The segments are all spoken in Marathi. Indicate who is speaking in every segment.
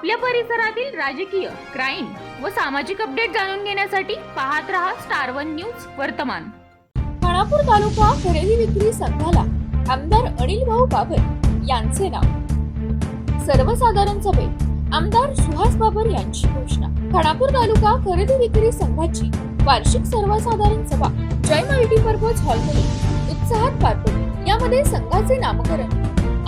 Speaker 1: आपल्या परिसरातील राजकीय क्राईम व सामाजिक अपडेट जाणून घेण्यासाठी पाहत रहा स्टार वन न्यूज वर्तमान.
Speaker 2: खानापूर तालुका खरेदी विक्री संघाला आमदार अनिल भाऊ बाबर यांचे नाव. सर्वसाधारण सभेत आमदार सुहास बाबर यांची घोषणा. खानापूर तालुका खरेदी विक्री संघाची वार्षिक सर्वसाधारण सभा जय मल्टीपर्पज हॉलमध्ये उत्साहात पार पडली. यामध्ये संघाचे नामकरण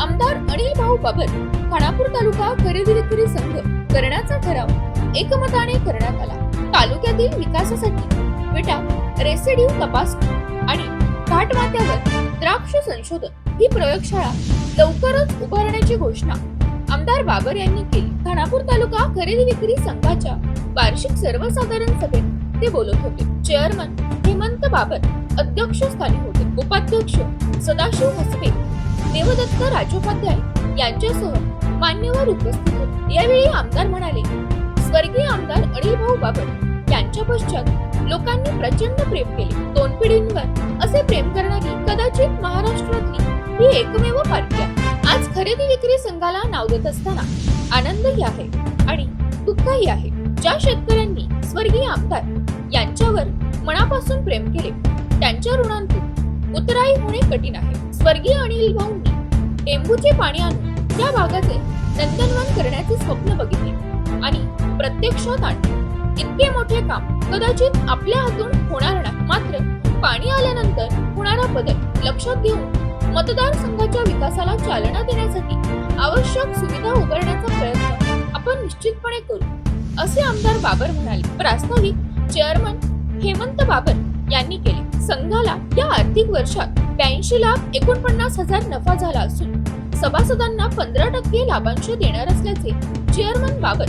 Speaker 2: आमदार अनिल भाऊ बाबर खानापूर तालुका खरेदी विक्री संघ करण्याचा ठराव एकमताने करण्यात आला. तालुक्यातील विकासासाठी विटा रेसिड्यू तपासणी आणि घाटमाथ्यावर द्राक्ष संशोधन ही प्रयोगशाळा लवकरच उभारण्याची घोषणा आमदार बाबर यांनी केली. खानापूर तालुका खरेदी विक्री संघाच्या वार्षिक सर्वसाधारण सभेत ते बोलत होते. चेअरमन हेमंत बाबर अध्यक्षस्थानी होते. उपाध्यक्ष सदाशिव हसबे देवदत्त राजोपाध्याय यांच्यासह मान्यवर उपस्थित होते यावेळी आमदार म्हणाले स्वर्गीय आमदार अनिल भाऊ बाबर यांच्या पश्चात लोकांनी प्रचंड प्रेम केले. दोन पिढींवर असे प्रेम करणारी कदाचित महाराष्ट्रातली ही एकमेव पार्टी आहे. आज खरेदी विक्री संघाला नाव देत असताना आनंदही आहे आणि दुःखही आहे. ज्या शेतकऱ्यांनी स्वर्गीय आमदार यांच्यावर मनापासून प्रेम केले त्यांच्या ऋणांतून उतराई होणे कठीण आहे. स्वर्गीय अनिल भाऊंनी टेंबूचे पाणी आणून त्या भागाचे नंदनवन करण्याचे स्वप्न बघितले. आणि प्रत्यक्षात आणले. इतके मोठे काम कदाचित आपल्या हातून होणार नाही. मात्र पाणी आल्यानंतर होणारा बदल लक्षात घेऊन मतदारसंघाच्या विकासाला चालना देण्यासाठी आवश्यक सुविधा उभारण्याचा प्रयत्न आपण निश्चितपणे करू असे आमदार बाबर म्हणाले. प्रास्ताविक चेअरमन हेमंत बाबर यांनी केले. संघाला या आर्थिक वर्षात ब्याऐंशी लाख एकोणपन्नास हजार नफा झाला असून सभासदांना पंधरा टक्के लाभांश देणार असल्याचे चेअरमन बाबर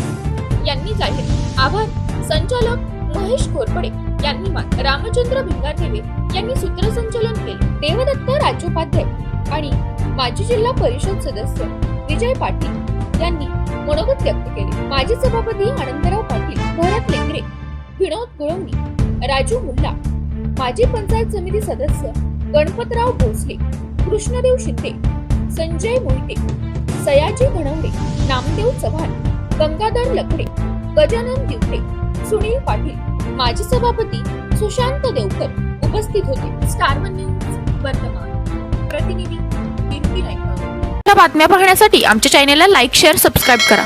Speaker 2: यांनी जाहीर आभार. संचालक महेश घोरपडे यांनी मान रामचंद्र भिंगारदेवे यांनी सूत्रसंचालन केले. देवदत्त राजोपाध्याय आणि माजी जिल्हा परिषद सदस्य विजय पाटील यांनी मनोगत व्यक्त केले. माजी सभापती आनंदराव पाटील भरत लेंगरे विनोद गुळवणी राजू मुल्ला माजी पंचायत समिती सदस्य गणपतराव भोसले कृष्णदेव शिंदे संजय मोहिते सयाजी घणवडे नामदेव चव्हाण गंगाधर लकडे गजानन दिवटे सुनील पाटील माजी सभापती सुशांत देवकर उपस्थित होते. स्टार वन न्यूज वर्तमान. प्रतिनिधी नाईक
Speaker 1: बातम्या पाहण्यासाठी आमच्या चॅनेलला लाईक शेअर सबस्क्राईब करा.